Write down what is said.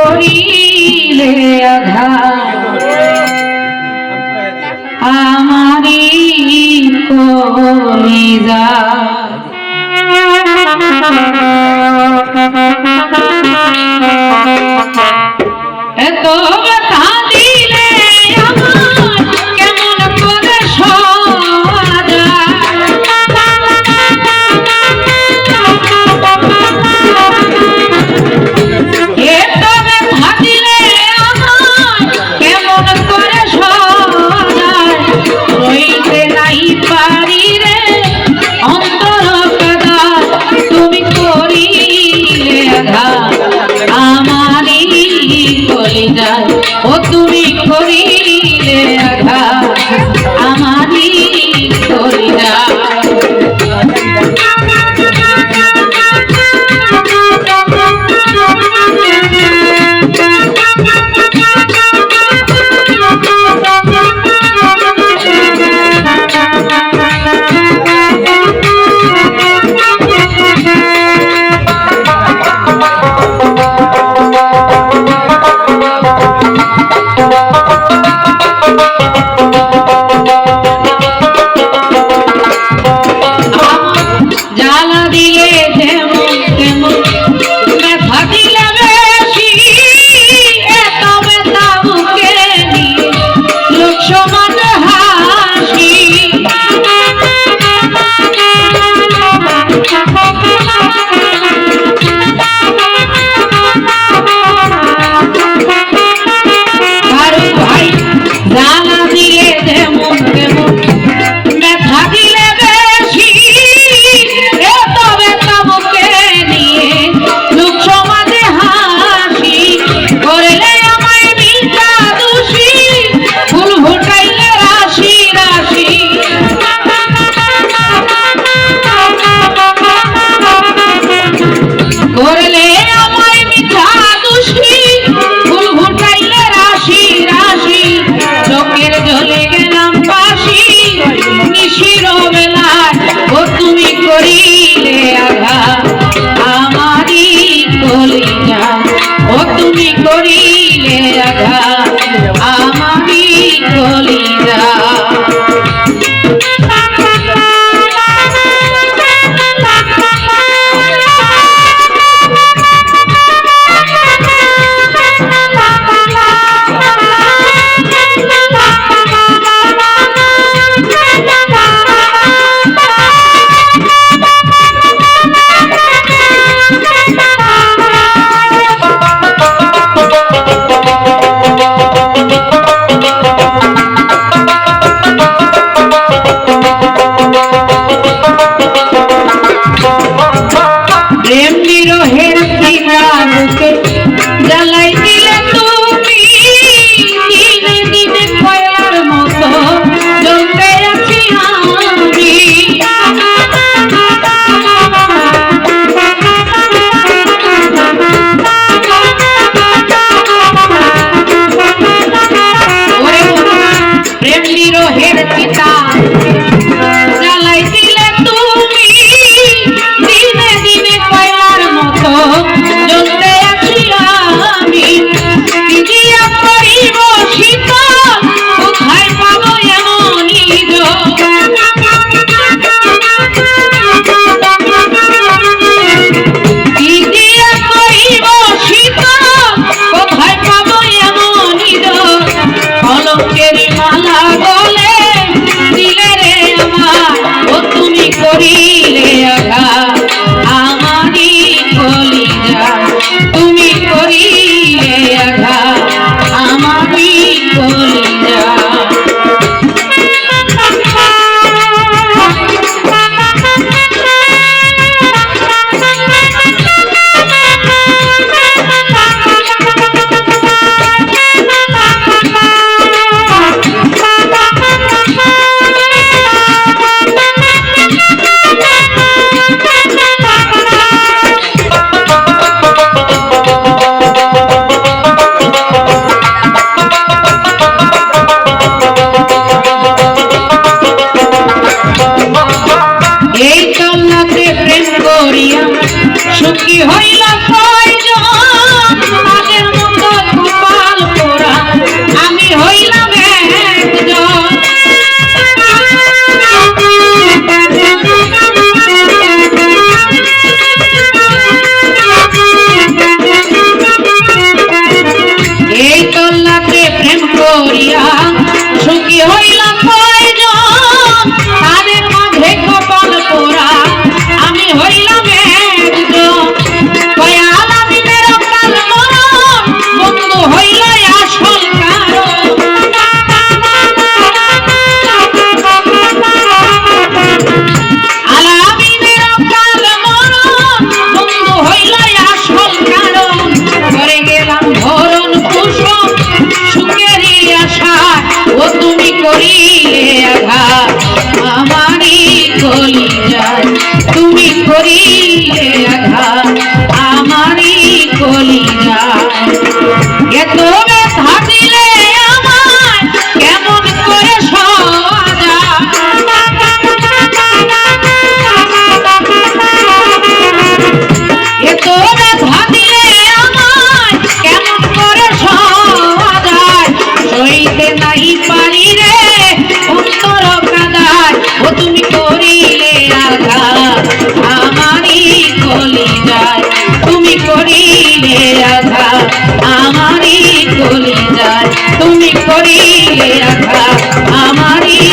করিলে আমারি কলিজা। এত ও তুমি করিলে আঘাত। Amen. don't care. সুখী হইলাম করিলে আঘাত আমারই কলিজায়। তুমি করিলে আঘাত আমারই কলিজায়। তুমি করিলে আঘাত আমারই